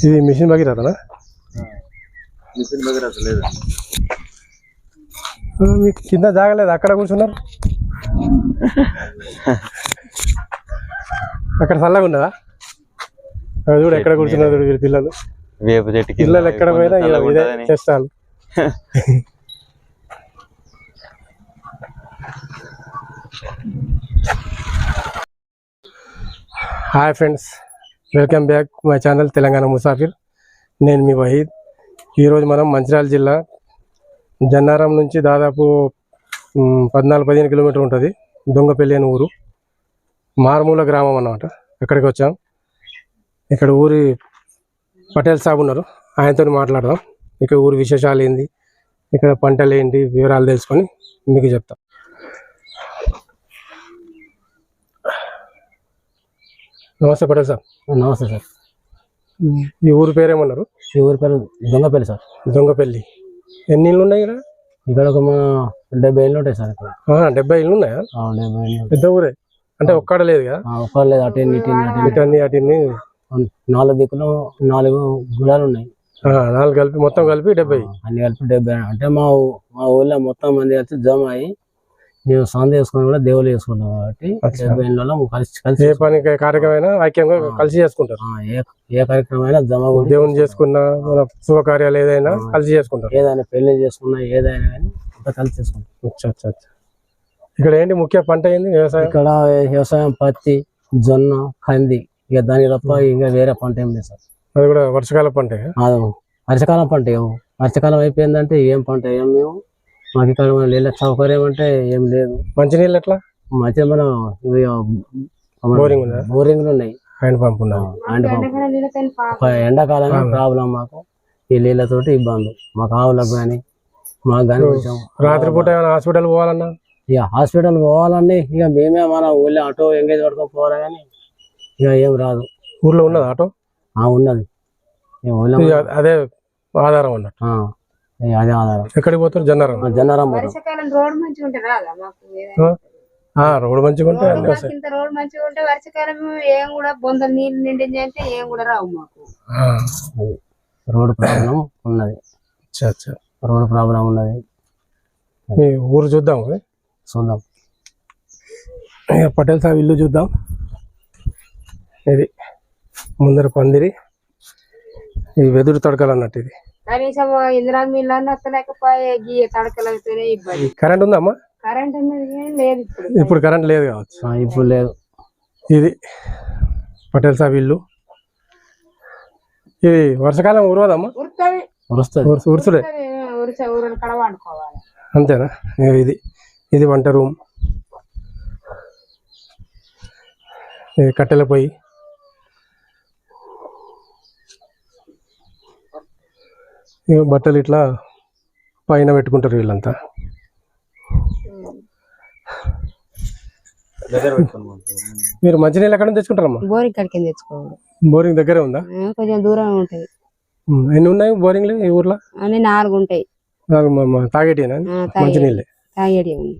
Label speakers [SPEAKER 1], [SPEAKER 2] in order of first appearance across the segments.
[SPEAKER 1] ఇది machine భగీరథనా
[SPEAKER 2] machine అసలు లేదు.
[SPEAKER 1] మీకు కింద జాగలేదు అక్కడ కూర్చున్నారు? అక్కడ చల్లగా ఉన్నదా? అది కూడా ఎక్కడ కూర్చున్నారు చూడు పిల్లలు.
[SPEAKER 2] వేప చెట్టు
[SPEAKER 1] పిల్లలు ఎక్కడ పోయినా ఇదే. చేస్తాను hi friends welcome back my channel Telangana Musafir నేను మీ వహీద్ ఈరోజు మనం మంచిర్యాల జిల్లా జన్నారం నుంచి దాదాపు పద్నాలుగు పదిహేను కిలోమీటర్ ఉంటుంది. దొంగపల్లి అని ఊరు. మారుమూల గ్రామం అన్నమాట. అక్కడికి వచ్చాం? ఇక్కడ ఊరి పటేల్ సాబ్ ఉన్నారు. ఆయనతో మాట్లాడదాం. ఇక్కడ ఊరి విశేషాలు ఏంది? ఇక్కడ పంటలు ఏంటి? వివరాలు తెలుసుకొని మీకు చెప్తాం. నమస్తే పటేల్ సాబ్
[SPEAKER 3] నమస్తే సార్.
[SPEAKER 1] ఈ ఊరి పేరేమన్నారు?
[SPEAKER 3] ఈ ఊరి పేరు దొంగపల్లి సార్.
[SPEAKER 1] దొంగపల్లి. ఎన్ని ఇళ్ళు ఉన్నాయి ఇక్కడ?
[SPEAKER 3] ఇక్కడ ఒక మా డెబ్బై ఏళ్ళు ఉంటాయి సార్ ఇక్కడ.
[SPEAKER 1] డెబ్బై ఇళ్ళు ఉన్నాయా?
[SPEAKER 3] డెబ్బై ఏళ్ళు
[SPEAKER 1] పెద్ద ఊరే? అంటే ఒక్కడ లేదు కదా
[SPEAKER 3] ఒక్కరు లేదు. అటు ఇటు ఇటు అటు
[SPEAKER 1] అన్ని
[SPEAKER 3] ఇటు. నాలుగు దిక్కులు నాలుగు గుడాలు ఉన్నాయి.
[SPEAKER 1] ఆ, నాలుగు కలిపి మొత్తం కలిపి డెబ్బై.
[SPEAKER 3] అన్ని కలిపి డెబ్బై. అంటే మా మా ఊళ్ళో మొత్తం మంది కలిసి జమ అయ్యి మేము సంద వేసుకొని కూడా దేవుళ్ళు వేసుకుంటాం కాబట్టి కలిసి కలిసి
[SPEAKER 1] ఏ పని కార్యక్రమైనా ఐక్యంగా కలిసి చేసుకుంటారు.
[SPEAKER 3] ఏ ఏ కార్యక్రమం అయినా జమ
[SPEAKER 1] దేవుని చేసుకున్న మన శుభకార్యాలు ఏదైనా కలిసి చేసుకుంటారు.
[SPEAKER 3] ఏదైనా పెళ్ళి చేసుకున్నా ఏదైనా కానీ అంతా కలిసి చేసుకుంటాం.
[SPEAKER 1] ఇక్కడ ఏంటి ముఖ్య పంట ఏంది వ్యవసాయం?
[SPEAKER 3] ఇక్కడ వ్యవసాయం పత్తి జొన్న కంది ఇక దాని తప్ప ఇంకా వేరే పంట ఏం లేదు సార్.
[SPEAKER 1] అది కూడా వర్షకాల పంట
[SPEAKER 3] వర్షాకాలం పంట ఏమో. వర్షాకాలం అయిపోయిందంటే ఏం పంట ఏం మేము మాకు ఇక్కడ నీళ్ళ సౌకర్యం అంటే ఏం లేదు.
[SPEAKER 1] మంచినీళ్ళు ఎట్లా
[SPEAKER 3] మధ్య మనం ఇవి
[SPEAKER 1] బోరింగ్
[SPEAKER 3] బోరింగ్లు ఉన్నాయి
[SPEAKER 1] హ్యాండ్ పంప్.
[SPEAKER 3] Hand pump. ఒక ఎండాకాలమే ప్రాబ్లం మాకు. ఈ నీళ్ళతోటి ఇబ్బంది. మాకు ఆవులకు కానీ మాకు కానీ కొంచెం
[SPEAKER 1] రాత్రిపూట ఏమైనా హాస్పిటల్ పోవాలన్నా?
[SPEAKER 3] ఇక హాస్పిటల్ పోవాలండి ఇక మేమే మన ఊళ్ళో ఆటో ఎంగేజ్ పట్టుకొని పోవాలి కానీ ఇక ఏం రాదు.
[SPEAKER 1] ఊర్లో ఉన్నది ఆటో?
[SPEAKER 3] ఆ ఉన్నది.
[SPEAKER 1] అదే ఆధారం అన్నట్టు
[SPEAKER 3] ఇక అదే ఆధారం.
[SPEAKER 1] ఎక్కడికి పోతారు? జన్నారం.
[SPEAKER 3] ఆ, జన్నారం
[SPEAKER 4] వర్షాకాలం రోడ్ మంచిగా ఉంటే రాదా మాకు
[SPEAKER 1] రోడ్ మంచిగా ఉంటే
[SPEAKER 4] ఇంత రోడ్ మంచిగా ఉంటే వర్షాకాలం ఏం కూడా బొందలు నీళ్ళు అంటే ఏం కూడా రావు మాకు.
[SPEAKER 3] రోడ్ ప్రాబ్లం ఉన్నది. రోడ్ ప్రాబ్లం ఉన్నది.
[SPEAKER 1] ఊరు చూద్దాం?
[SPEAKER 3] చూద్దాం.
[SPEAKER 1] పటేల్ సాబ్ ఇల్లు చూద్దాం. ఇది ముందర పందిరి. ఇది వెదురు తడకలు అన్నట్టు ఇది.
[SPEAKER 4] కనీసం ఇందిరా అన్న వస్తలేకపోయే గీ తడకలైతేనే ఇబ్బంది.
[SPEAKER 1] కరెంట్ ఉందా అమ్మా
[SPEAKER 4] కరెంట్ అనేది లేదు ఇప్పుడు.
[SPEAKER 1] ఇప్పుడు కరెంట్ లేదు కావచ్చు.
[SPEAKER 3] ఆ, ఇప్పుడు లేదు.
[SPEAKER 1] ఇది పటేల్ సాబ్ ఇల్లు. ఇది వర్షాకాలం ఉరవదమ్మా?
[SPEAKER 4] ఉరుతుంది
[SPEAKER 1] ఉరుసుడే
[SPEAKER 4] ఉరిస ఊరిని కడ వండుకోవాలి.
[SPEAKER 1] అంతేనా? ఇది. ఇది వంట రూమ్. ఇది కట్టెల పొయ్యి. బట్టలు ఇట్లా పైన పెట్టుకుంటారు వీళ్ళంతా. మీరు మంచినీళ్ళు ఎక్కడ తెచ్చుకుంటారమ్మా?
[SPEAKER 4] బోరింగ్ కడికి తెచ్చుకోవడం
[SPEAKER 1] బోరింగ్ దగ్గరే ఉందా?
[SPEAKER 4] కొంచెం దూరం ఉంటుంది.
[SPEAKER 1] ఎన్ని ఉన్నాయి బోరింగ్లు ఈ ఊర్లో?
[SPEAKER 4] అన్ని నాలుగు ఉంటాయి.
[SPEAKER 1] తాగేటినా మంచినీళ్ళే.
[SPEAKER 4] తాగేటి ఉంది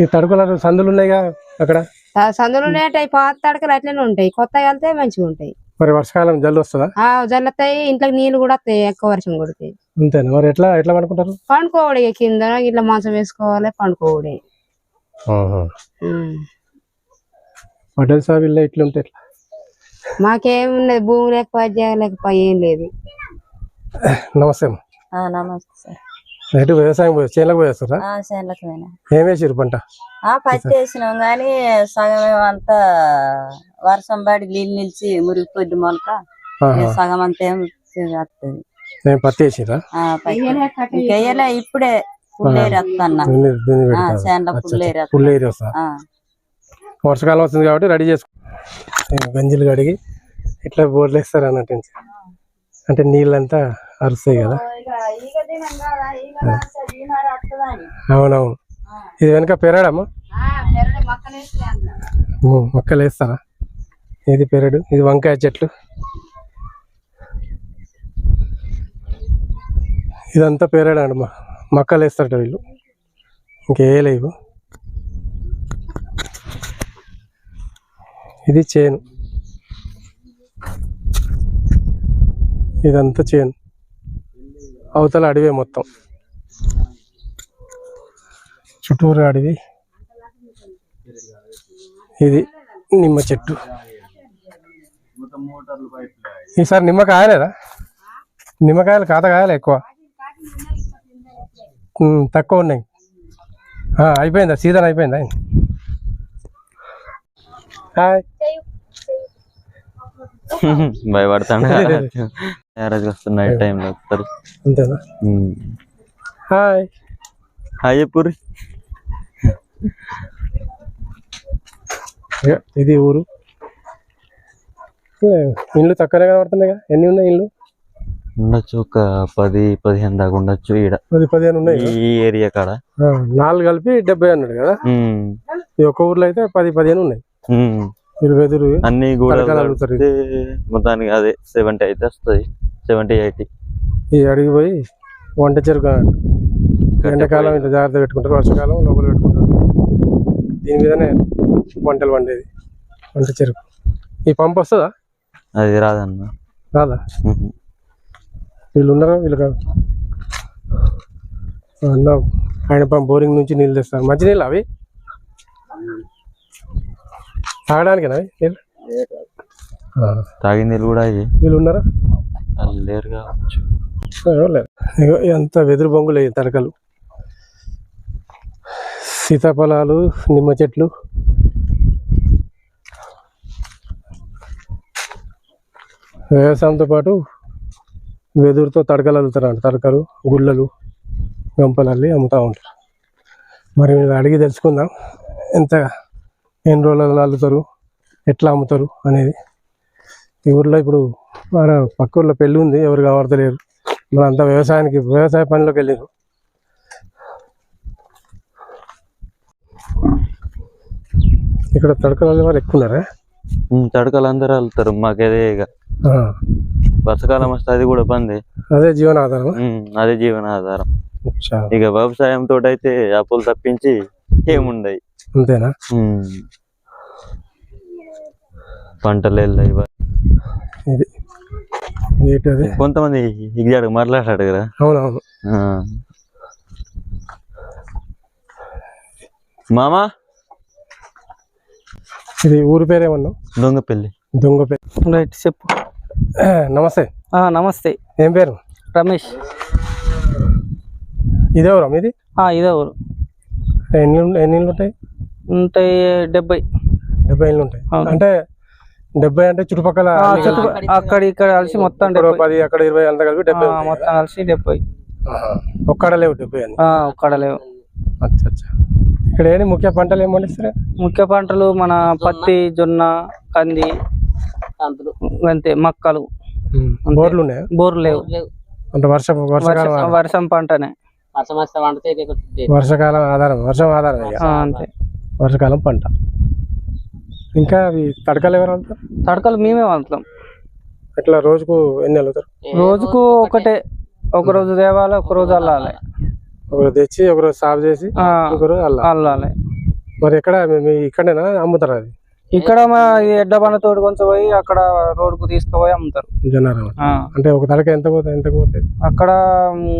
[SPEAKER 1] ఈ తడుకుల సందులు ఉన్నాయిగా అక్కడ?
[SPEAKER 4] సందులు ఉంటాయి పాత తడకలు అట్లనే ఉంటాయి. కొత్త వెళ్తే మంచిగా ఉంటాయి
[SPEAKER 1] మరి వర్షాకాలం జల్లు వస్తుందా?
[SPEAKER 4] ఆ జల్లతాయి. ఇంట్లోకి నీళ్ళు కూడా వస్తాయి ఎక్కువ వర్షం కొడితే
[SPEAKER 1] అంతేనా? మరి ఎట్లా ఎట్లా పడుకుంటారు?
[SPEAKER 4] పండుకోవడే కింద ఇట్లా మంచం వేసుకోవాలి పండుకోవడే.
[SPEAKER 1] పటేల్ సాబ్ ఇల్లు ఇట్లుంటే ఎట్లా?
[SPEAKER 4] మాకేమున్నది భూమి లేకపోతే జాగ లేకపోతే ఏం లేదు.
[SPEAKER 1] నమస్తే.
[SPEAKER 5] నమస్తే సార్.
[SPEAKER 1] ఎటు వ్యవసాయం పోయి? చేనులకు పోయేస్తారా
[SPEAKER 5] చేనులకు
[SPEAKER 1] ఏం వేసారు పంట?
[SPEAKER 5] ఆ పత్తి వేసినాం కానీ సగం అంతా వర్షం పడి నీళ్ళు నిలిచి మురిగిపోద్ది మొలక. సగం అంతా ఏం వస్తుంది
[SPEAKER 1] పత్తి వేసిరా
[SPEAKER 5] ఇప్పుడే పుల్లేరు వస్తన్నా చేనులో పుల్లేరు
[SPEAKER 1] వర్షాకాలం వస్తుంది కాబట్టి రెడీ చేసుకో. గంజిలు కడిగి ఇట్లా బోర్లు వేస్తారు అన్నట్టు నుంచి. అంటే నీళ్ళంతా అరుస్తాయి కదా. అవునవును. ఇది వెనక పెరడమ్మా మొక్కలు వేస్తారా? ఇది పెరడు ఇది వంకాయ చెట్లు. ఇదంతా పెరడు అండి మా మక్కలు వేస్తారట వీళ్ళు. ఇంకే లేవు ఇది చేను. ఇదంతా చేను. అవతల అడవే మొత్తం. చుట్టూరు అడవి. ఇది నిమ్మ చెట్టు. ఈసారి నిమ్మ కాయలేదా? నిమ్మకాయలు కాత కాయలే ఎక్కువ. తక్కువ ఉన్నాయి. ఆ, అయిపోయిందా? సీజన్ అయిపోయిందా? హాయ్.
[SPEAKER 2] భయపడతాను. మ్యారేజ్ వస్తుంది నైట్ టైంలో వస్తారు.
[SPEAKER 1] అంతేనా?
[SPEAKER 2] ఉమ్.
[SPEAKER 1] హాయ్.
[SPEAKER 2] హాయ్ చెప్పుర్రి
[SPEAKER 1] ఇక ఇది ఊరు. ఏ, ఇల్లు తక్కువనే కనబడుతున్నాయి కదా? ఎన్ని ఉన్నాయి ఇల్లు
[SPEAKER 2] ఉండొచ్చు ఒక పది పదిహేను దాకా ఉండొచ్చు ఈడ.
[SPEAKER 1] పది పదిహేను ఉన్నాయి
[SPEAKER 2] ఈ? ఏరియా కాడ.
[SPEAKER 1] నాలుగు కలిపి డెబ్బై అన్నాడు కదా. ఈ ఒక్క ఊర్లో అయితే పది పదిహేను ఉన్నాయి. ఇరవై ఎదురు
[SPEAKER 2] అన్ని కూడా. మొత్తానికి అదే సెవెంటీ అయితే వస్తుంది. Seventy eighty.
[SPEAKER 1] ఈ అడిగి పోయి వంట చెరుకు. ఎండాకాలం ఇట్లా జాగ్రత్త పెట్టుకుంటారు వర్షాకాలం లోపల పెట్టుకుంటారు. దీని మీదనే వంటలు వండేది వంట చెరుకు. ఈ పంప్ వస్తుందా?
[SPEAKER 2] అది రాదన్న.
[SPEAKER 1] రాదా. వీళ్ళు ఉన్నారా వీళ్ళు కాదు అన్న ఆయన పంప్ బోరింగ్ నుంచి నీళ్ళు తెస్తారు. మంచి నీళ్ళు అవి? తాగడానికేనా అవి? నీళ్ళు?
[SPEAKER 2] తాగిన నీళ్ళు కూడా అయ్యి.
[SPEAKER 1] వీళ్ళు ఉన్నారా
[SPEAKER 2] లేరు? కావచ్చు
[SPEAKER 1] ఎంత వెదురు బొంగులు అయ్యి తడకలు సీతాఫలాలు నిమ్మ చెట్లు వ్యవసాయంతో పాటు వెదురుతో తడకలు అల్లుతారంట. తడకలు గుళ్ళలు గంపలు అల్లి అమ్ముతూ ఉంటారు. మరి మీరు అడిగి తెలుసుకుందాం ఎంత ఎన్ని రోజులలో అల్లుతారు ఎట్లా అమ్ముతారు అనేది. ఈ ఊర్లో ఇప్పుడు మన పక్క ఊర్లో పెళ్ళి ఉంది ఎవరు కనబడతలేరు మన అంతా వ్యవసాయానికి వ్యవసాయ పనిలోకి వెళ్ళారు ఇక్కడ తడకలు వారు ఎక్కువ ఉన్నారా?
[SPEAKER 2] తడకలు అందరూ వెళ్తారు మాకదే ఇక. వర్షాకాలం వస్తే అది కూడా బందే
[SPEAKER 1] అదే జీవనాధారం?
[SPEAKER 2] అదే జీవనాధారం. ఇక వ్యవసాయం తోటి అయితే అప్పులు తప్పించి ఏముండయి.
[SPEAKER 1] అంతేనా.
[SPEAKER 2] పంటలు వెళ్ళాయి
[SPEAKER 1] ఇది.
[SPEAKER 2] కొంతమంది ఇగ్జాడు మాట్లాడాడు కదా.
[SPEAKER 1] అవునవును.
[SPEAKER 2] మామా?
[SPEAKER 1] ఇది ఊరి పేరేమన్నా?
[SPEAKER 2] దొంగ పెళ్ళి
[SPEAKER 1] దొంగ పేరు
[SPEAKER 6] రైట్ చెప్పు.
[SPEAKER 1] నమస్తే.
[SPEAKER 6] ఆ, నమస్తే.
[SPEAKER 1] ఏం పేరు?
[SPEAKER 6] రమేష్.
[SPEAKER 1] ఇదేవరా మీది?
[SPEAKER 6] ఆ, ఇదే ఊరు.
[SPEAKER 1] ఎన్ని ఎన్ని ఇళ్ళు ఉంటాయి?
[SPEAKER 6] ఉంటాయి డెబ్బై.
[SPEAKER 1] డెబ్బై ఇళ్ళు ఉంటాయి. అంటే డెబ్బై అంటే చుట్టుపక్కల
[SPEAKER 6] అక్కడ ఇక్కడ కలిసి మొత్తం
[SPEAKER 1] పది అక్కడ ఇరవై అంతా కలిపి డెబ్బై
[SPEAKER 6] మొత్తం కలిసి డెబ్బై.
[SPEAKER 1] ఒక్కడ లేవు డెబ్బై
[SPEAKER 6] ఒక్కడ లేవు.
[SPEAKER 1] అచ్చా అచ్చా. ఇక్కడ ఏంటి ముఖ్య పంటలు ఏం పండిస్తారు?
[SPEAKER 6] ముఖ్య పంటలు మన పత్తి జొన్న కంది అంతే మక్కలు.
[SPEAKER 1] బోర్లు ఉన్నాయా?
[SPEAKER 6] బోర్లు లేవు.
[SPEAKER 1] అంటే వర్షం
[SPEAKER 6] పంటనే.
[SPEAKER 1] వర్షాకాలం ఆధారం వర్షం ఆధారం
[SPEAKER 6] అంతే.
[SPEAKER 1] వర్షాకాలం పంట. ఇంకా అవి తడకలు ఎవరు వెళ్తారు
[SPEAKER 6] తడకలు మేమే వండుతాం.
[SPEAKER 1] ఇట్లా రోజుకు ఎన్ని వెళ్తారు
[SPEAKER 6] రోజుకు ఒకటే. ఒక రోజు తేవాలి ఒక రోజు అల్లాలి.
[SPEAKER 1] ఒకరు తెచ్చి ఒకరోజు సాగు చేసి అల్లా
[SPEAKER 6] అల్లాలి.
[SPEAKER 1] మరి ఎక్కడ మీ- మీ ఇక్కడేనా అమ్ముతారు అది?
[SPEAKER 6] ఇక్కడ మా ఈ ఎడ్ల బండ తోటి కొంచెం పోయి అక్కడ రోడ్డుకు తీసుకుపోయి అమ్ముతారు.
[SPEAKER 1] జనారం
[SPEAKER 6] ఆ,
[SPEAKER 1] అంటే ఒక తడక ఎంత పోతుంది ఎంత పోతుంది
[SPEAKER 6] అక్కడ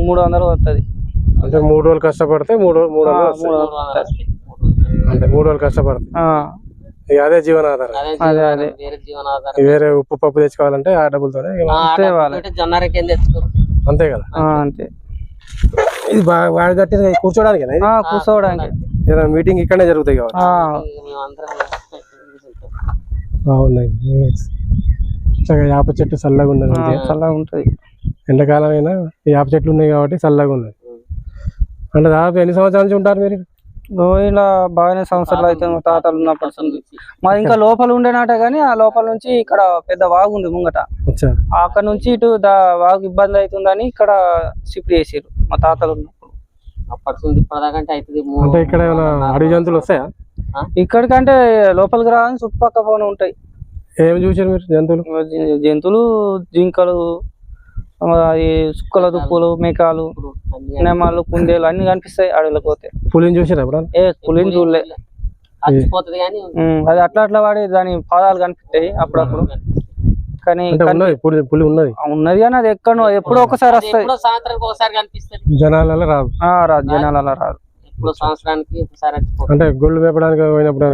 [SPEAKER 6] మూడు వందలు వస్తుంది
[SPEAKER 1] అంటే మూడు రోజులు కష్టపడితే మూడు రోజులు మూడు వందలు. అంటే మూడు రోజులు కష్టపడితే అదే జీవనాధారం.
[SPEAKER 6] అదే అదే
[SPEAKER 1] వేరే ఉప్పు పప్పు తెచ్చుకోవాలంటే ఆ డబ్బులతోనే అంతే కదా?
[SPEAKER 6] ఆ, అంతే.
[SPEAKER 1] ఇది కట్టిన కూర్చోడానికి
[SPEAKER 6] కూర్చోవడానికి
[SPEAKER 1] ఏదైనా మీటింగ్ ఇక్కడనే జరుగుతాయి కాబట్టి బాగున్నాయి. చక్కగా వేప చెట్టు చల్లగా ఉన్నది.
[SPEAKER 6] చల్లగా ఉంటది.
[SPEAKER 1] ఎండాకాలం అయినా వేప చెట్లు ఉన్నాయి కాబట్టి చల్లగా ఉన్నది. అంటే దాదాపు ఎన్ని సంవత్సరాల నుంచి ఉంటారు మీరు?
[SPEAKER 6] ఇలా బాగానే సంవత్సరాలు అయితే తాతలు ఉన్నప్పటి మాది ఇంకా లోపల ఉండేనట కానీ ఆ లోపల నుంచి ఇక్కడ పెద్ద వాగు ఉంది ముంగట. అక్కడ నుంచి ఇటు వాగు ఇబ్బంది అవుతుందని ఇక్కడ షిఫ్ట్ చేసారు మా తాతలు ఉన్నప్పుడు.
[SPEAKER 1] అంటే ఇక్కడ ఏమైనా అడవి జంతువులు వస్తాయా?
[SPEAKER 6] ఇక్కడికంటే లోపలికి రాగానే చుట్టుపక్కల పోనీ ఉంటాయి.
[SPEAKER 1] ఏమి చూసారు మీరు జంతువులు?
[SPEAKER 6] జ- జంతువులు జింకలు ఆ, ఈ సుక్కల దుప్పులు మేకాలు నెమాలు కుందేలు అన్ని కనిపిస్తాయి అడవిలోకి పోతే.
[SPEAKER 1] పులిని చూసారు ఎప్పుడన్నా
[SPEAKER 6] ఏ పులిని చూడలే.
[SPEAKER 7] చచ్చిపోతుంది కానీ
[SPEAKER 6] ఉమ్, అది అట్లా అట్లా వాడి దాని పాదాలు కనిపిస్తాయి అప్పుడప్పుడు. కానీ
[SPEAKER 1] పులి పులి ఉన్నది.
[SPEAKER 6] ఉన్నది కానీ అది ఎక్కడో ఎప్పుడో ఒకసారి వస్తాయి.
[SPEAKER 7] ఎప్పుడో సంవత్సరానికి ఒకసారి కనిపిస్తుంది.
[SPEAKER 1] జనాలలో రాదు.
[SPEAKER 6] ఆ, రాదు జనాలు అలా రాదు
[SPEAKER 7] సంవత్సరానికి ఒకసారి
[SPEAKER 1] అంటే గుళ్ళు మేపడానికి పోయినప్పుడు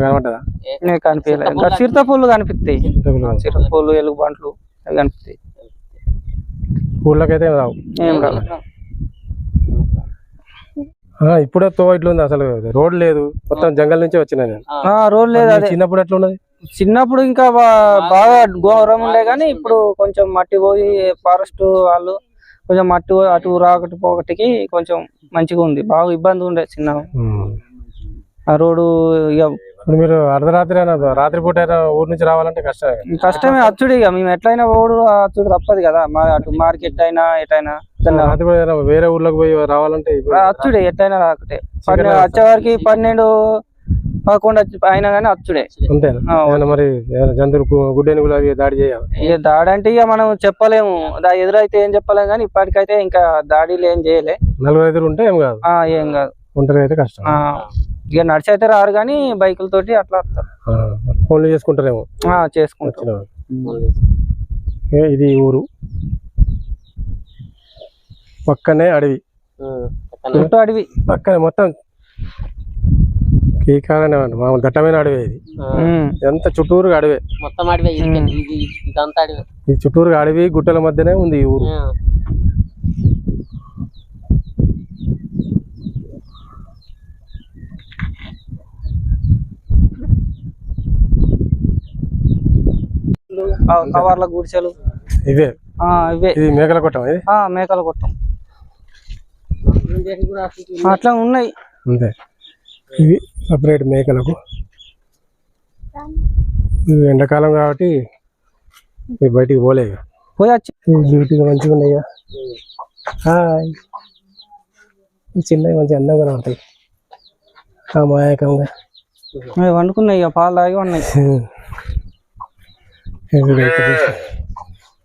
[SPEAKER 6] నేను కనిపించలేదు ఇంకా చిరుతపూలు కనిపిస్తాయి. చిరుతపూలు ఎలుగు బంట్లు అవి కనిపిస్తాయి.
[SPEAKER 1] ఊళ్ళకైతే రావు.
[SPEAKER 6] ఏం రాదు
[SPEAKER 1] ఆ, ఇప్పుడే తో ఇట్లా ఉంది అసలు. రోడ్ లేదు. మొత్తం జంగల్ నుంచి వచ్చిన నేను.
[SPEAKER 6] ఆ, రోడ్ లేదు అదే.
[SPEAKER 1] చిన్నప్పుడు ఎట్లా ఉన్నది
[SPEAKER 6] చిన్నప్పుడు ఇంకా బా- బాగా ఘోరం ఉండే కానీ ఇప్పుడు కొంచెం మట్టి పోయి ఫారెస్ట్ వాళ్ళు కొంచెం మట్టి పోయి అటు రాకటి పోకటికి కొంచెం మంచిగా ఉంది. బాగా ఇబ్బంది ఉండే చిన్న. ఆ రోడ్డు ఇక
[SPEAKER 1] ఇప్పుడు మీరు అర్ధరాత్రి అయినా రాత్రి పూట అయినా ఊరు నుంచి రావాలంటే కష్టమే
[SPEAKER 6] కష్టమే అచ్చుడు ఇక మేము ఎట్లయినా పోడు అచ్చుడు తప్పదు కదా. మా అటు మార్కెట్ అయినా ఎటైనా
[SPEAKER 1] వేరే ఊర్లోకి పోయి రావాలంటే.
[SPEAKER 6] అచ్చుడే ఎట్లయినా రాకటే. పన్నె వచ్చేవారికి పన్నెండు పదకొండు వచ్చి- అయినా కానీ అచ్చుడే.
[SPEAKER 1] అంతేనా? మరి జంతువులు గు- గుడ్డెనుగులు అవి దాడి చేయాలి.
[SPEAKER 6] ఇక దాడి అంటే ఇక మనం చెప్పలేము. దా ఎదురైతే ఏం చెప్పలేము కానీ ఇప్పటికైతే ఇంకా దాడిలు ఏం చేయలే.
[SPEAKER 1] నలుగురు ఐదుగురు ఉంటే ఏం కాదు.
[SPEAKER 6] ఆ ఏం కాదు.
[SPEAKER 1] ఒంటరి అయితే కష్టం.
[SPEAKER 6] ఆ ఇక నడిచి అయితే రారు కానీ బైకులతోటి అట్లా వస్తారు.
[SPEAKER 1] ఆ, ఫోన్లు చేసుకుంటారేమో?
[SPEAKER 6] ఆ, చేసుకుంటాం
[SPEAKER 1] వచ్చిన వాళ్ళు. ఏ, ఇది ఊరు. పక్కనే అడవి.
[SPEAKER 6] చుట్టూ అడవి.
[SPEAKER 1] పక్కనే మొత్తం కీకాలనే మామూలు దట్టమైన అడవి ఇది. ఎంత చుట్టూరుగా అడవే.
[SPEAKER 7] మొత్తం అడివే ఇది ఇది ఇదంతా అడివే.
[SPEAKER 1] ఈ చుట్టూరుగా అడవి గుట్టల మధ్యనే ఉంది ఈ ఊరు.
[SPEAKER 6] కవర్ల గుడిసెలు.
[SPEAKER 1] ఇవే.
[SPEAKER 6] ఆ ఇవే.
[SPEAKER 1] ఇది మేకల కొట్టం ఇది?
[SPEAKER 6] ఆ మేకలు కొట్టం. అట్లా ఉన్నాయి.
[SPEAKER 1] అంతే. ఇవి సపరేట్ మేకలకు. ఇవి ఎండాకాలం కాబట్టి ఇవి బయటికి పోలేవు.
[SPEAKER 6] పోయి వచ్చి
[SPEAKER 1] ఇవి బ్యూటీగా మంచిగా ఉన్నాయిగా హాయ్. చిన్నవి మంచిగా అందంగా కనబడతాయి. అమాయకంగా
[SPEAKER 6] అవి వండుకున్నాయి ఇక పాలు తాగి ఉన్నాయి.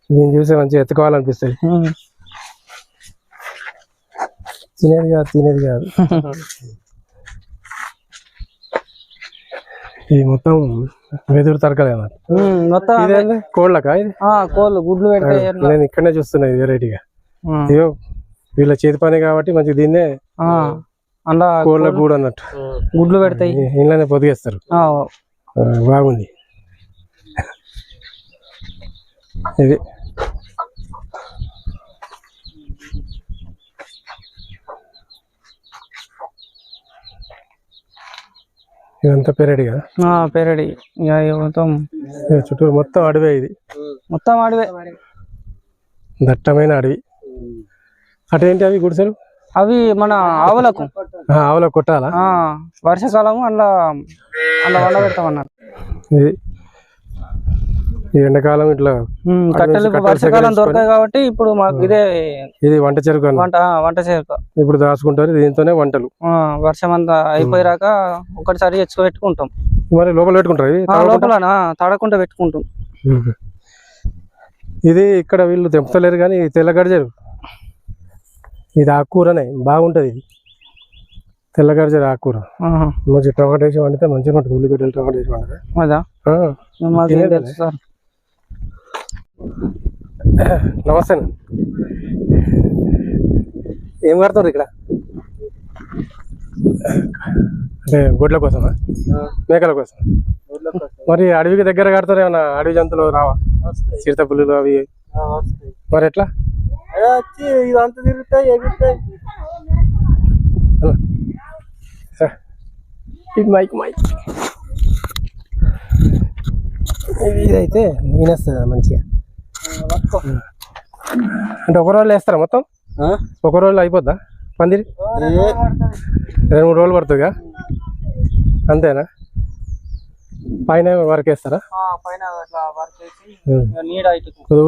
[SPEAKER 1] దీన్ని చూస్తే మంచిగా ఎత్తుకోవాలనిపిస్తుంది. తినేది కాదు తినేది కాదు. ఇది మొత్తం వెదురు తరకలే
[SPEAKER 6] ఉమ్, మొత్తం.
[SPEAKER 1] ఇదేంది? కోళ్ళకా ఇది?
[SPEAKER 6] కోళ్ళు గుడ్లు?
[SPEAKER 1] నేను ఇక్కడనే చూస్తున్నా ఇది వెరైటీగా. ఇదో వీళ్ళ చేతి పని కాబట్టి మంచిగా దీన్నే
[SPEAKER 6] ఆ, అందులో
[SPEAKER 1] కోళ్ళ గూడు అన్నట్టు.
[SPEAKER 6] గుడ్లు పెడతాయి.
[SPEAKER 1] ఇంట్లోనే పొదిగేస్తారు. బాగుంది. ఇది. ఇదంతా పెరడి కదా
[SPEAKER 6] ఆ, పెరడి. ఇక మొత్తం
[SPEAKER 1] ఇది చుట్టూరు మొత్తం అడవే ఇది.
[SPEAKER 6] మొత్తం అడివే.
[SPEAKER 1] దట్టమైన అడవి. అటేంటి అవి గుడిసెలు?
[SPEAKER 6] అవి మన ఆవులకు.
[SPEAKER 1] ఆ, ఆవులో కొట్టాలా?
[SPEAKER 6] ఆ వర్షాకాలము అందులో అందులో వండ పెడతాం అన్నారు
[SPEAKER 1] ఇది ఎండాకాలం ఇట్లా
[SPEAKER 6] కట్టెలు వర్షాకాలం దొరకాయి కాబట్టి ఇప్పుడు మాకు ఇదే
[SPEAKER 1] ఇది వంట చెరుకు
[SPEAKER 6] వంట వంట చేరుక.
[SPEAKER 1] ఇప్పుడు దాచుకుంటారు దీంతోనే వంటలు.
[SPEAKER 6] వర్షం అంతా అయిపోయాక ఒకటిసారి తెచ్చుకో పెట్టుకుంటాం
[SPEAKER 1] మరి లోపల పెట్టుకుంటారు?
[SPEAKER 6] లోపల తడకుండా పెట్టుకుంటాం.
[SPEAKER 1] ఇది ఇక్కడ వీళ్ళు తెంపుతలేరు కానీ తెల్లగడిజరు ఇది ఆకుకూరనే బాగుంటది ఇది. తెల్లగడిజరు ఆకుకూర. మంచి టమాటా వేసి వండితే మంచిగా ఉంటుంది ఉల్లిగడ్డలు టమాటా వేసి వండితే
[SPEAKER 6] అదా
[SPEAKER 1] ఆ.
[SPEAKER 6] మాకు ఏం
[SPEAKER 1] తినేదే.
[SPEAKER 6] తెలుసు సార్
[SPEAKER 1] నమస్తే అండి. ఏం కడతారు ఇక్కడ? అంటే గొడ్ల కోసమా? మేకల కోసం మరి అడవికి దగ్గర కడతారు ఏమన్నా అడవి జంతువులు రావా? చిరుత పుల్లులు అవి? మరి ఎట్లా?
[SPEAKER 6] వచ్చి ఇదంతా తిరుగుతాయి
[SPEAKER 1] ఇది మైక్ మైక్. ఇదైతే వినేస్తుంది మంచిగా? అంటే ఒక రోజులో వేస్తారా మొత్తం? ఒక రోజులో అయిపోద్దా? పందిరి? రెండు మూడు రోజులు పడుతుందిగా? అంతేనా? పైన వరకు వేస్తారా?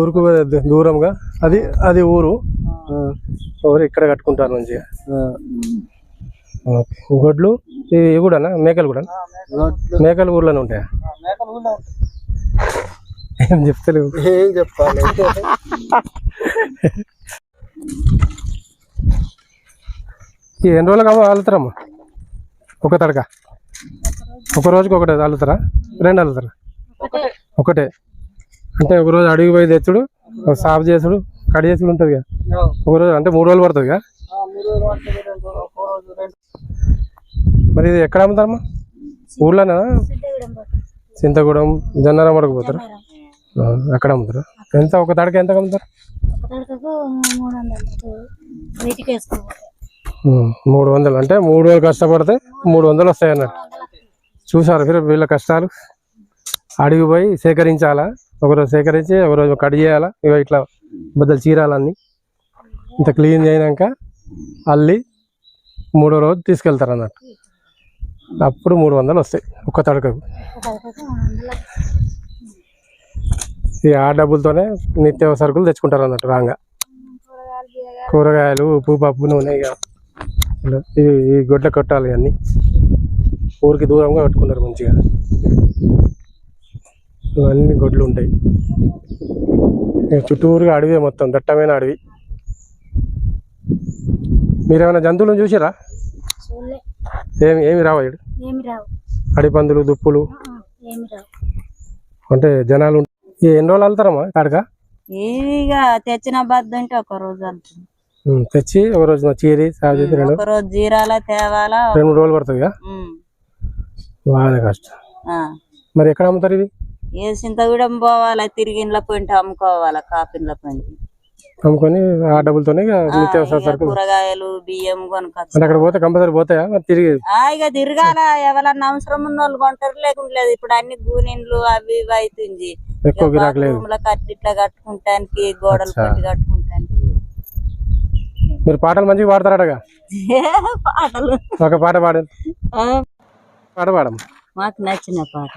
[SPEAKER 1] ఊరుకు దూరంగా. అది అది ఊరు. ఊరు ఇక్కడ కట్టుకుంటారు మంచిగా. గొడ్లు ఇవి కూడానా? మేకలు కూడా మేకలు. ఊర్లోనే ఉంటాయా?
[SPEAKER 6] మేకలు ఊళ్ళో ఉంటాయి.
[SPEAKER 1] ఏం చెప్తలేవు.
[SPEAKER 6] ఏం చెప్పాలి?
[SPEAKER 1] ఎన్ని రోజులు కావాలి వెళ్తారమ్మా ఒక తడక. ఒక రోజుకి ఒకటే అల్లుతారా? రెండు అల్లుతారా? ఒకటే. అంటే ఒక రోజు అడిగి పోయి తెచ్చుడు సాఫ్ చేసుడు కడి చేసుడు ఉంటుంది కదా. ఒక రోజు అంటే మూడు రోజులు పడుతుంది కదా. మరి ఇది ఎక్కడ అమ్ముతారమ్మా? ఊర్లోనా చింతగూడెం జన్నారం వరకు పోతారా? అక్కడ అమ్ముతారా? ఎంత ఒక తడక ఎంత అమ్ముతారు?
[SPEAKER 8] మూడు వందలు
[SPEAKER 1] అంటే మూడు వేలు కష్టపడితే మూడు వందలు వస్తాయి అన్నట్టు చూసారు మీరు వీళ్ళ కష్టాలు? అడిగి పోయి సేకరించాలా? ఒకరోజు సేకరించి ఒకరోజు కట్ చేయాలా? ఇక ఇట్లా బద్దలు చీరాలన్నీ. ఇంత క్లీన్ చేయనాక అల్లి మూడో రోజు తీసుకెళ్తారు అన్నట్టు అప్పుడు మూడు వందలు వస్తాయి ఒక్క తడకకు. ఈ ఆ డబ్బులతోనే నిత్య సరుకులు తెచ్చుకుంటారు అన్నట్టు రాంగా. కూరగాయలు ఉప్పు పప్పు నూనె ఇక ఇవి ఈ గొడ్ల కొట్టాలి అన్ని ఊరికి దూరంగా కట్టుకున్నారు మంచిగా. ఇవన్నీ గొడ్లు ఉంటాయి. చుట్టూరుగా అడవి మొత్తం దట్టమైన అడవి. మీరేమైనా జంతువులను చూసారా ఏమి ఏమి రావు ఈడ?
[SPEAKER 8] ఏమి రావు.
[SPEAKER 1] అడవి పందులు దుప్పులు. అంటే జనాలు ఎన్ని రోజులు వెళ్తారమ్మా కాడక?
[SPEAKER 5] ఇక తెచ్చిన బద్ద ఉంటే ఒక రోజు వెళ్తుంది
[SPEAKER 1] తెచ్చి ఒక రోజు చీరి సాగు చేసి రెండు.
[SPEAKER 5] ఒక రోజు జీరాల తేవాలా
[SPEAKER 1] రెండు మూడు రోజులు పడుతుంది. బాగానే కష్టం. మరి ఎక్కడ అమ్ముతారు ఇవి?
[SPEAKER 5] ఏ చింతగూడెం పోవాలా తిరిగి ఇండ్ల పోయింటే అమ్ముకోవాలా కాపిన్ల పోయింటి.
[SPEAKER 1] అమ్ముకొని ఆ డబ్బులతోనే
[SPEAKER 5] కూరగాయలు బియ్యం
[SPEAKER 1] అక్కడ పోతే కంపల్సరీ పోతాయా? మరి తిరిగి
[SPEAKER 5] ఇక తిరగాల ఎవరన్నా అవసరం ఉన్న వాళ్ళు కొంటారు లేకుండా లేదు. ఇప్పుడు అన్ని గూనిండ్లు అవి ఇవి అవుతుంది
[SPEAKER 1] ఎక్కువ గిరాకు లేదు.
[SPEAKER 5] ఇట్లా కట్టుకుంటానికి గోడలు. కట్టి కట్టుకుంటానికి.
[SPEAKER 1] మీరు పాటలు మంచిగా పాడతారటగా?
[SPEAKER 5] పాటలు?
[SPEAKER 1] ఒక పాట పాడండి పాట పాడమ్మ.
[SPEAKER 5] మాకు నచ్చిన పాట.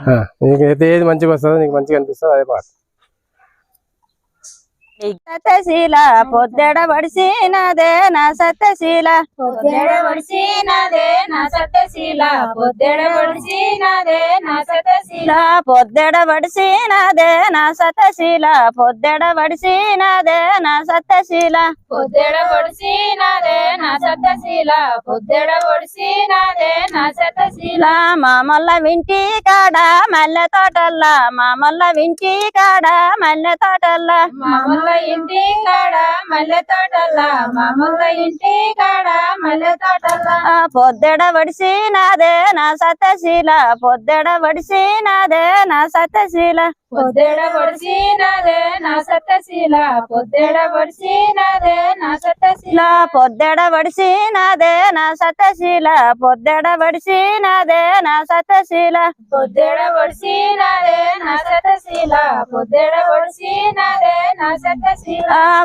[SPEAKER 1] నీకు ఏది మంచిగా వస్తుందో నీకు మంచిగా అనిపిస్తుందో అదే పాట.
[SPEAKER 5] సత్యశీల పొద్దెడ పడిసినదే నా సత్యశీల.
[SPEAKER 8] పొద్దెడ వడిసినదే నా సత్యశీల. పొద్దెడ వడిసినదే నా సత్యశీల.
[SPEAKER 5] పొద్దెడ పడిసినదే నా సత్యశీల. పొద్దెడ పడిసినదే నా సత్యశీల.
[SPEAKER 8] పొద్దెడ వడిసినదే నా సత్యశీల. పొద్దెడ వడిసినదే నా సత్యశీల.
[SPEAKER 5] మామల్ల వింటి కాడ మల్లె తోటల్లా. మామల్ల వింటి కాడ మల్లె తోటల్లా.
[SPEAKER 8] మామూలు ఇంటి కాడ మల్లె తోటల్లా మామూలు ఇంటి కాడ మల్లె తోటల్లా
[SPEAKER 5] ఆ పొద్దెడ వడిసినదే నా సత్యశీల పొద్దెడ వడిసినదే నా సత్యశీల.
[SPEAKER 8] పొద్దెడ వడిసినదే నా సత్యశీల పొద్దెడ వడిసినదే నా సత్యశీల.
[SPEAKER 5] ఇలా పొద్దెడ వడిసినదే నా సత్యశీల పొద్దెడ వడిసినదే నా సత్యశీల.
[SPEAKER 8] పొద్దెడ వడిసినదే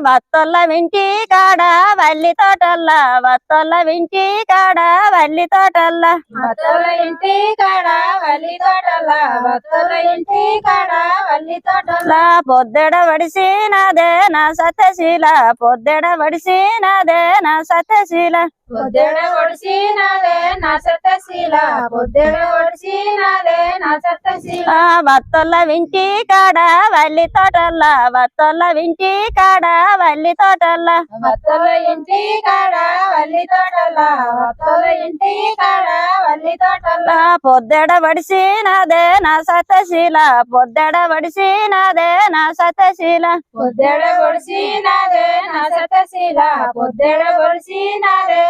[SPEAKER 5] వత్తొల్ల వింటి కాడ వల్లి తోటల్లా వత్తొల్ల వింటి కాడ వల్లి తోటల్లా.
[SPEAKER 8] భర్తల ఇంటి కాడ వల్లి తోటల భర్తల ఇంటి కాడ వల్లి తోటల
[SPEAKER 5] లా పొద్దెడ వడిసినదే నా సత్యశీల పొద్దెడ వడిసినదే నా సత్యశీల
[SPEAKER 8] పొద్దెడ ఒడిసినదే నా సత్యశీల పొద్దెడ ఒడిసినదే నా సత్యశీల.
[SPEAKER 5] ఆ వత్తొల్ల వింటి కాడ వల్లి తోటల్లా వత్తొల్ల వింటి కాడ వల్లి తోటల్లా.
[SPEAKER 8] భర్తల ఇంటి కాడ వల్లి తోటల భర్తల ఇంటి కాడ వల్లి తోటల
[SPEAKER 5] ఆ పొద్దెడ వడిసినదే నా సత్యశీల పొద్దెడ వడిసినదే నా సత్యశీల.
[SPEAKER 8] పొద్దెడ ఒడిసినదే నా సత్యశీల పొద్దెడ ఒడిసినదే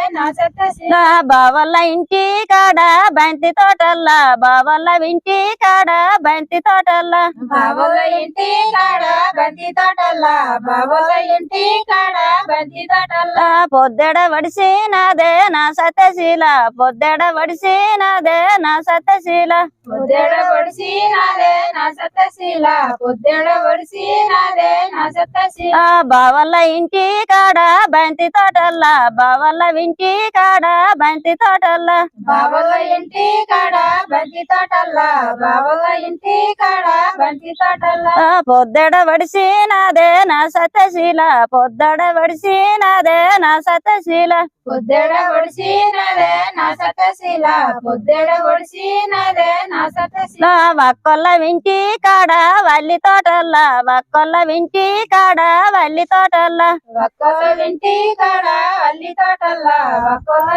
[SPEAKER 5] బావల్ల ఇంటి కాడ బంతి తోటల్లా బావల్ల ఇంటి కాడ బంతి తోటల్లా.
[SPEAKER 8] బాబుల ఇంటి కాడ బంతి తోటల బాబుల ఇంటి కాడ బంతి తోటల
[SPEAKER 5] ఆ పొద్దెడ వడిసినదే నా సత్యశీల పొద్దెడ వడిసినదే నా సత్యశీల.
[SPEAKER 8] పొద్దెడ ఒడిసినదే నా సత్యశీల పొద్దెడ ఒడిసినదే నా సత్యశీల.
[SPEAKER 5] బావల్ల ఇంటి కాడ బంతి తోటల్లా బావల్ల ఇంటి కాడ బంతి తోటల్లా?
[SPEAKER 8] బాబుల ఇంటి కాడ బంతి తోటల బాబుల ఇంటి కాడ బంతి తోటల
[SPEAKER 5] ఆ పొద్దెడ వడిసినదే నా సత్యశీల. పొద్దెడ వడిసినదే నా సత్యశీల.
[SPEAKER 8] పొద్దెడ ఒడిసినదే నా సత్యశీల. పొద్దెడ ఒడిసినదే నా సత్యశీల.
[SPEAKER 5] నా వక్కొల్ల వింటి కాడ వల్లి తోటల్లా? వక్కొల్ల వింటి కాడ వల్లి తోటల్లా?
[SPEAKER 8] ఒక్కల ఇంటి కాడ వల్లి తోటల ఒక్కల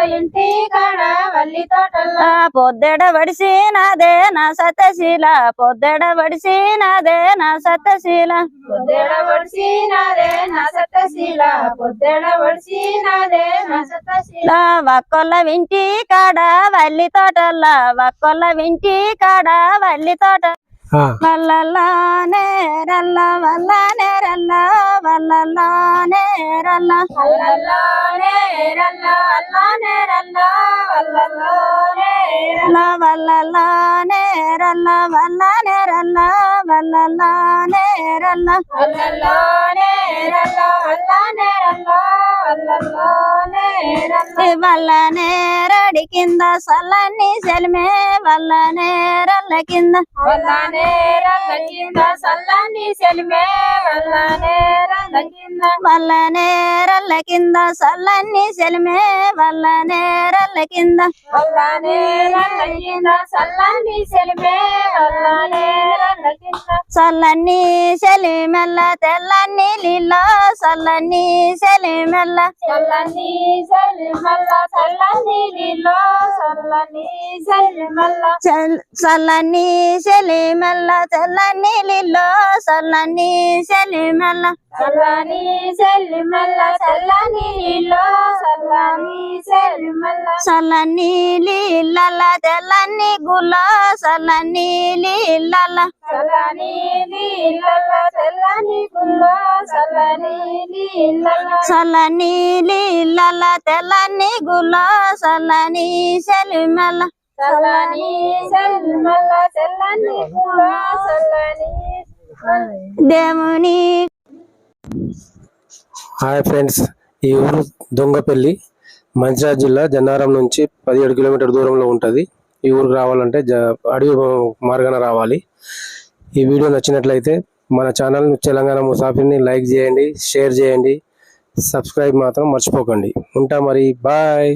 [SPEAKER 8] ఇంటి కాడ వల్లి తోటల
[SPEAKER 5] ఆ పొద్దెడ వడిసి నాదే నా సతశీల పొద్దెడ బడిసి నాదే నా సతశీల
[SPEAKER 8] పొద్దెడ ఒడిసి నాదే నా సత్తశీల పొద్దెడ నా
[SPEAKER 5] వక్కొల్ల వింటి కాడ వల్లి తోటల్లా వక్కొల్ల వింటి కాడ వల్లి తోట
[SPEAKER 1] ఆ,
[SPEAKER 5] వల్లల్లానే రల్ల వల్లనే రల్ల వల్లల్లానే రల్ల
[SPEAKER 8] అల్లల్లానే రల్ల అల్లానే రల్ల అల్లల్లానే
[SPEAKER 5] రల్ల వల్లల్లానే రల్ల వల్లనే రల్ల వల్లల్లానే రల్ల
[SPEAKER 8] అల్లల్లానే రల్ల అల్లానే రల్ల
[SPEAKER 5] వల్లనే రడి కింద సల్లన్ని సెలిమే వల్లనే రల్ల కింద.
[SPEAKER 8] వల్లానే రల్ల కింద సల్లాని సెలిమే వల్లానే రల్ల కింద
[SPEAKER 5] వల్లనే రల్ల కింద సల్లన్ని సెలిమే వల్లనే రల్ల కింద
[SPEAKER 8] వల్లానే రల్ల కింద సల్లాని సెలిమే వల్లానే రల్ల కింద
[SPEAKER 5] సల్లన్ని సెలిమెల్ల తెల్లన్ని లీల సల్లన్ని సెలిమెల్ల
[SPEAKER 8] సల్లని సెలిమల్ల సల్లని నీలో సల్లని సెలిమల్ల
[SPEAKER 5] చల్- సల్లన్ని సెలిమెల్ల తెల్లన్ని లీల సల్లన్ని సెలిమెల్ల
[SPEAKER 8] సల్లని సెలిమల్ల సల్లని నీలో సల్లని సెలిమల్ల
[SPEAKER 5] సల్లన్ని లీలల్ల తెల్లన్ని గుల్ల సల్లన్ని లీలల్ల
[SPEAKER 8] సల్లని నీళ్ళల్ల సల్లని గుల్ల సల్లని నీళ్ళల్ల
[SPEAKER 5] సల్లన్ని లీలల్ల తెల్లన్ని గుల్ల సల్లని సెలిమెల్ల దేవుని.
[SPEAKER 1] హాయ్ ఫ్రెండ్స్ ఈ ఊరు దొంగపల్లి మంచిర్యాల జిల్లా జన్నారం నుంచి పదిహేడు కిలోమీటర్ దూరంలో ఉంటుంది. ఈ ఊరికి రావాలంటే జ అడవి మార్గాన రావాలి. ఈ వీడియో నచ్చినట్లయితే మన ఛానల్ తెలంగాణ ముసాఫిర్ని లైక్ చేయండి షేర్ చేయండి సబ్స్క్రైబ్ మాత్రం మర్చిపోకండి. ఉంటా మరి బాయ్.